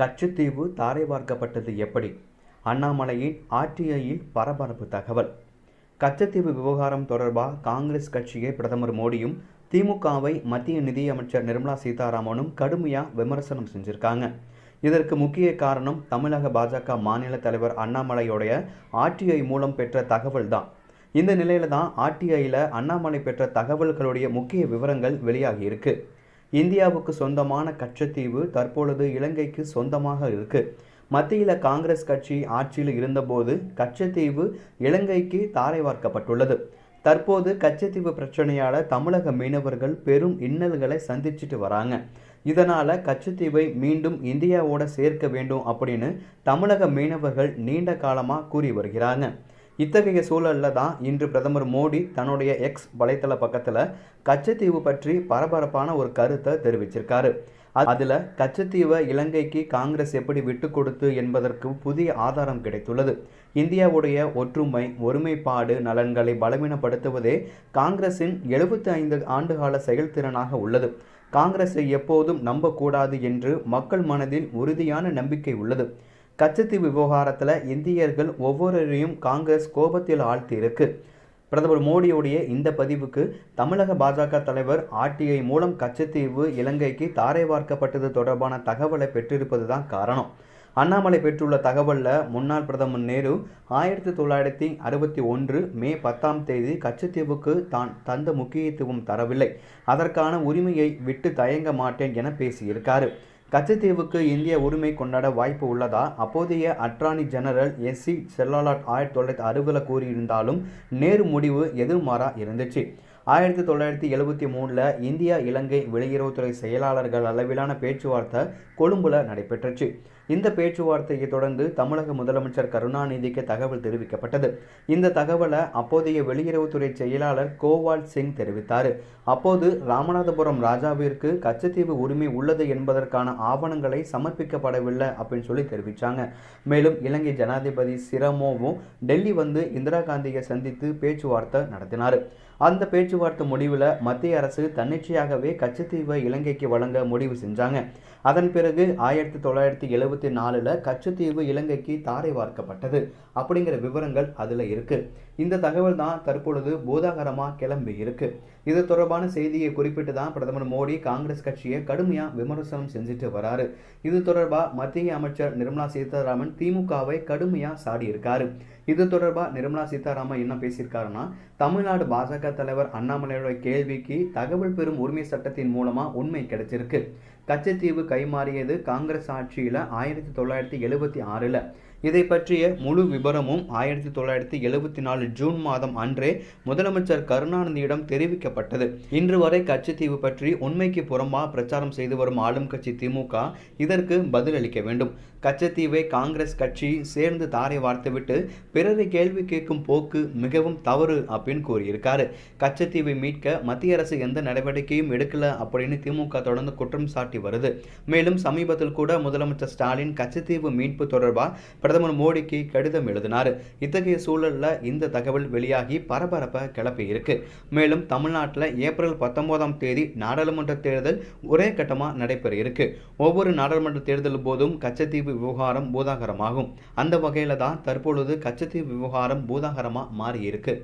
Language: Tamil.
கச்சத்தீவு தாரை பார்க்கப்பட்டது எப்படி? அண்ணாமலையின் ஆர்டிஐயில் பரபரப்பு தகவல். கச்சத்தீவு விவகாரம் தொடர்பாக காங்கிரஸ் கட்சியை பிரதமர் மோடியும் திமுகவை மத்திய நிதியமைச்சர் நிர்மலா சீதாராமனும் கடுமையாக விமர்சனம் செஞ்சிருக்காங்க. இதற்கு முக்கிய காரணம் தமிழக பாஜக மாநில தலைவர் அண்ணாமலையோடைய ஆர்டிஐ மூலம் பெற்ற தகவல் தான். இந்த நிலையில தான் ஆர்டிஐயில் அண்ணாமலை பெற்ற தகவல்களுடைய முக்கிய விவரங்கள் வெளியாகி இருக்கு. இந்தியாவுக்கு சொந்தமான கச்சத்தீவு தற்பொழுது இலங்கைக்கு சொந்தமாக இருக்கு. மத்தியில் காங்கிரஸ் கட்சி ஆட்சியில் இருந்தபோது கச்சத்தீவு இலங்கைக்கு தாரை வார்க்கப்பட்டுள்ளது. தற்போது கச்சத்தீவு பிரச்சனையால் தமிழக மீனவர்கள் பெரும் இன்னல்களை சந்திச்சுட்டு வராங்க. இதனால் கச்சத்தீவை மீண்டும் இந்தியாவோட சேர்க்க வேண்டும் அப்படின்னு தமிழக மீனவர்கள் நீண்ட காலமாக கூறி வருகிறாங்க. இத்தகைய சூழலில் தான் இன்று பிரதமர் மோடி தன்னுடைய எக்ஸ் வலைத்தள பக்கத்தில் கச்சத்தீவு பற்றி பரபரப்பான ஒரு கருத்தை தெரிவிச்சிருக்காரு. அதில் கச்சத்தீவை இலங்கைக்கு காங்கிரஸ் எப்படி விட்டு கொடுத்து என்பதற்கு புதிய ஆதாரம் கிடைத்துள்ளது. இந்தியாவுடைய ஒற்றுமை ஒருமைப்பாடு நலன்களை பலவீனப்படுத்துவதே காங்கிரஸின் எழுபத்தி ஐந்து ஆண்டுகால செயல்திறனாக உள்ளது. காங்கிரஸை எப்போதும் நம்பக்கூடாது என்று மக்கள் மனதில் உறுதியான நம்பிக்கை உள்ளது. கச்சத்தீவு விவகாரத்தில் இந்தியர்கள் ஒவ்வொருவரையும் காங்கிரஸ் கோபத்தில் ஆழ்த்தியிருக்கு. பிரதமர் மோடியுடைய இந்த பதிவுக்கு தமிழக பாஜக தலைவர் ஆர்டிஐ மூலம் கச்சத்தீவு இலங்கைக்கு தாரை வார்க்கப்பட்டது தொடர்பான தகவலை பெற்றிருப்பது தான் காரணம். அண்ணாமலை பெற்றுள்ள தகவலில் முன்னாள் பிரதமர் நேரு ஆயிரத்தி தொள்ளாயிரத்தி அறுபத்தி ஒன்று மே பத்தாம் தேதி கச்சத்தீவுக்கு தான் தந்த முக்கியத்துவம் தரவில்லை. அதற்கான உரிமையை விட்டு தயங்க மாட்டேன் என பேசியிருக்காரு. கச்சத்தீவுக்கு இந்திய உரிமை கொண்டாட வாய்ப்பு உள்ளதா? அப்போதைய அட்ரானி ஜெனரல் எஸ் சி செல்லாலாட் ஆயிரத்தி தொள்ளாயிரத்தி அறுபதில் கூறியிருந்தாலும் நேரு முடிவு எதிர்மாறா இருந்துச்சு. ஆயிரத்தி தொள்ளாயிரத்தி எழுபத்தி மூணில் இந்தியா இலங்கை வெளியுறவுத்துறை செயலாளர்கள் அளவிலான பேச்சுவார்த்தை கொழும்புல நடைபெற்றுச்சு. இந்த பேச்சுவார்த்தையை தொடர்ந்து தமிழக முதலமைச்சர் கருணாநிதிக்கு தகவல் தெரிவிக்கப்பட்டது. இந்த தகவலை அப்போதைய வெளியுறவுத்துறை செயலாளர் கோவால் சிங் தெரிவித்தார். அப்போது ராமநாதபுரம் ராஜாவிற்கு கச்சத்தீவு உரிமை உள்ளது என்பதற்கான ஆவணங்களை சமர்ப்பிக்கப்படவில்லை அப்படின்னு சொல்லி தெரிவித்தாங்க மேலும் இலங்கை ஜனாதிபதி சிரமோவும் டெல்லி வந்து இந்திரா காந்தியை சந்தித்து பேச்சுவார்த்தை நடத்தினார். அந்த பேச்சுவார்த்தை முடிவில் மத்திய அரசு தன்னிச்சையாகவே கச்சத்தீவை இலங்கைக்கு வழங்க முடிவு செஞ்சாங்க. அதன் பிறகு ஆயிரத்தி தொள்ளாயிரத்தி எழுபத்தி நாலில் கச்சத்தீவு இலங்கைக்கு தாரை வார்க்கப்பட்டது அப்படிங்கிற விவரங்கள் அதில் இருக்குது இந்த தகவல் தான் தற்பொழுது பூதாகரமாக கிளம்பி இருக்கு. இது தொடர்பான செய்தியை குறிப்பிட்டு தான் பிரதமர் மோடி காங்கிரஸ் கட்சியை கடுமையாக விமர்சனம் செஞ்சுட்டு வராரு. இது தொடர்பாக மத்திய அமைச்சர் நிர்மலா சீதாராமன் திமுகவை கடுமையாக சாடியிருக்காரு. இது தொடர்பாக நிர்மலா சீதாராமன் என்ன பேசியிருக்காருன்னா தமிழ்நாடு பாஜக தலைவர் அண்ணாமலையோட கேள்விக்கு தகவல் பெறும் உரிமை சட்டத்தின் மூலமாக உண்மை கிடைச்சிருக்கு. கச்சத்தீவு கைமாறியது காங்கிரஸ் ஆட்சியில் ஆயிரத்தி தொள்ளாயிரத்தி எழுபத்தி ஆறில். இதை பற்றிய முழு விபரமும் ஆயிரத்தி தொள்ளாயிரத்தி எழுபத்தி நாலு ஜூன் மாதம் அன்றே முதலமைச்சர் கருணாநிதியிடம் தெரிவிக்கப்பட்டது. இன்று வரை கச்சத்தீவு பற்றி உண்மைக்கு புறமா பிரச்சாரம் செய்து வரும் ஆளும் கட்சி திமுக இதற்கு பதிலளிக்க வேண்டும். கச்சத்தீவை காங்கிரஸ் கட்சி சேர்ந்து தாரை வார்த்துவிட்டு பிறரை கேள்வி கேட்கும் போக்கு மிகவும் தவறு அப்படின்னு கூறியிருக்காரு. கச்சத்தீவை மீட்க மத்திய அரசு எந்த நடவடிக்கையும் எடுக்கல அப்படின்னு திமுக தொடர்ந்து குற்றம் சாட்டி வருது. மேலும் சமீபத்தில் கூட முதலமைச்சர் ஸ்டாலின் கச்சத்தீவு மீட்பு தொடர்பாக பிரதமர் மோடிக்கு கடிதம் எழுதினார். இத்தகைய சூழலில் இந்த தகவல் வெளியாகி பரபரப்பை கிளப்பி இருக்கு. மேலும் தமிழ்நாட்டில் ஏப்ரல் பத்தொன்பதாம் தேதி நாடாளுமன்ற தேர்தல் ஒரே கட்டமாக நடைபெற இருக்கு. ஒவ்வொரு நாடாளுமன்ற தேர்தல் போதும் கச்சத்தீவு விவகாரம் பூதாகரமாகும். அந்த வகையில் தான் தற்பொழுது கச்சத்தீவு விவகாரம் பூதாகரமாக மாறியிருக்கு